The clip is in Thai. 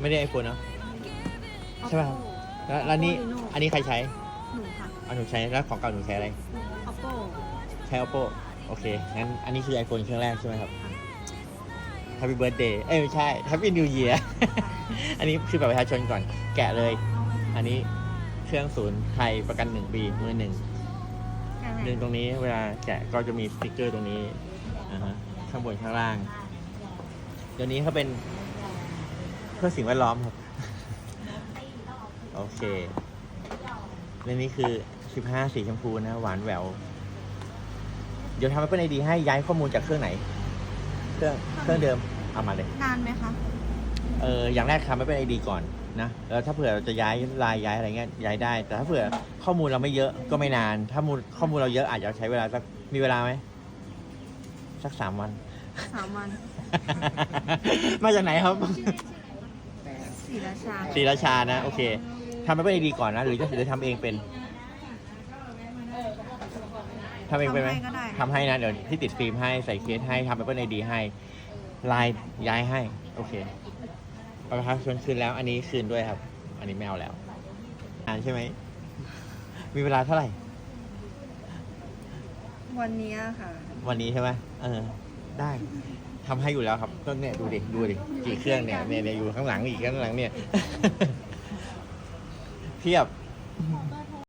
ไม่ได้ไอโฟนเนาะ ใช่ไหมครับแล้วแล้วนี่ Oppo Reno อันนี้ใครใช้หนูค่ะ อันหนูใช้ แล้วของเก่าหนูใช้อะไร oppo ใช้ oppo โอเค งั้น อันนี้คือ iPhone เครื่องแรกใช่ไหมครับ Happy Birthday เอ้ยไม่ใช่ Happy New Year อันนี้คือแบบประชาชนก่อน แกะเลย อันนี้เครื่องศูนย์ไทยประกันหนึ่งปีมือหนึ่งหนึ่งตรงนี้เวลาแกะก็จะมีสติ๊กเกอร์ตรงนี้อ่าฮะข้างบนข้างล่าง เดี๋ยวนี้เขาเป็นเพื่อสิ่งแวดล้อมครับ โอเคเรื่องนี้คือ 15 สีชมพูนะ หวานแหวว เดี๋ยวทำให้เป็นไอดีให้ย้ายข้อมูลจากเครื่องไหน เครื่องเครื่องเดิม เอามาเลย นานไหมคะ เอออย่างแรกทำให้เป็นไอดีก่อนนะแล้วถ้าเผื่อเราจะย้ายลายย้ายอะไรเงี้ยย้ายได้ แต่ถ้าเผื่อข้อมูลเราไม่เยอะก็ไม่นาน ถ้ามูลข้อมูลเราเยอะอาจจะใช้เวลาสักมีเวลาไหมสักสามวัน สามวัน มาจากไหนครับ ศรีราชาศรีราชานะ โอเคทำให้เป็นไอดีก่อนนะ หรือจะหรือทำเองเป็นทำเองเป็นไหมทำให้ก็ได้ ทำให้นะเดี๋ยวที่ติดฟิล์มให้ใส่เคสให้ทำเป็นไอดีให้ ลายย้ายให้ โอเคประชาชนคืนแล้ว อันนี้คืนด้วยครับ อันนี้ไม่เอาแล้ว อ่านใช่ไหม มีเวลาเท่าไหร่ วันเนี้ยค่ะ วันนี้ใช่ไหมเออ ได้ทำให้อยู่แล้วครับต้นเนี่ยดูดิดูดิกี่เครื่องเนี่ยเนี่ยเนี่ยอยู่ข้างหลังอีกข้างหลังเนี่ย เทียบ